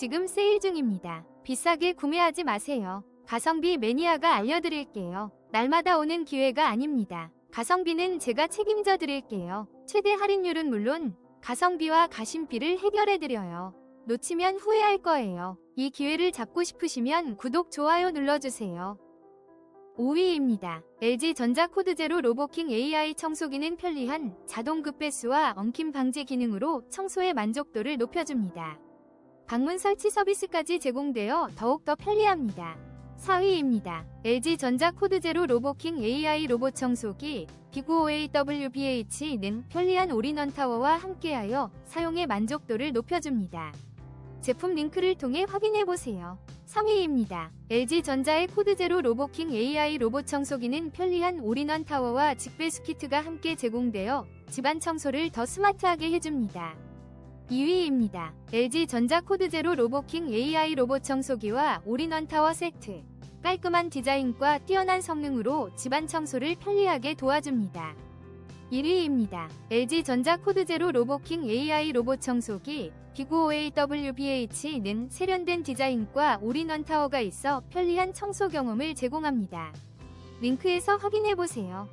지금 세일 중입니다. 비싸게 구매하지 마세요. 가성비 매니아가 알려드릴게요. 날마다 오는 기회가 아닙니다. 가성비는 제가 책임져 드릴게요. 최대 할인율은 물론 가성비와 가심비를 해결해 드려요. 놓치면 후회할 거예요. 이 기회를 잡고 싶으시면 구독, 좋아요 눌러주세요. 5위입니다. LG전자 코드제로 로보킹 AI 청소기는 편리한 자동 급배수와 엉킴 방지 기능으로 청소의 만족도를 높여줍니다. 방문 설치 서비스까지 제공되어 더욱더 편리합니다. 4위입니다. LG전자 코드제로 로보킹 AI 로봇 청소기 비구5AWBH는 편리한 올인원 타워와 함께하여 사용의 만족도를 높여줍니다. 제품 링크를 통해 확인해보세요. 3위입니다. LG전자의 코드제로 로보킹 AI 로봇 청소기는 편리한 올인원 타워와 직배수 키트가 함께 제공되어 집안 청소를 더 스마트하게 해줍니다. 2위입니다. LG전자 코드제로 로보킹 AI 로봇 청소기와 올인원 타워 세트. 깔끔한 디자인과 뛰어난 성능으로 집안 청소를 편리하게 도와줍니다. 1위입니다. LG전자 코드제로 로보킹 AI 로봇 청소기 비구5AWBH는 세련된 디자인과 올인원 타워가 있어 편리한 청소 경험을 제공합니다. 링크에서 확인해보세요.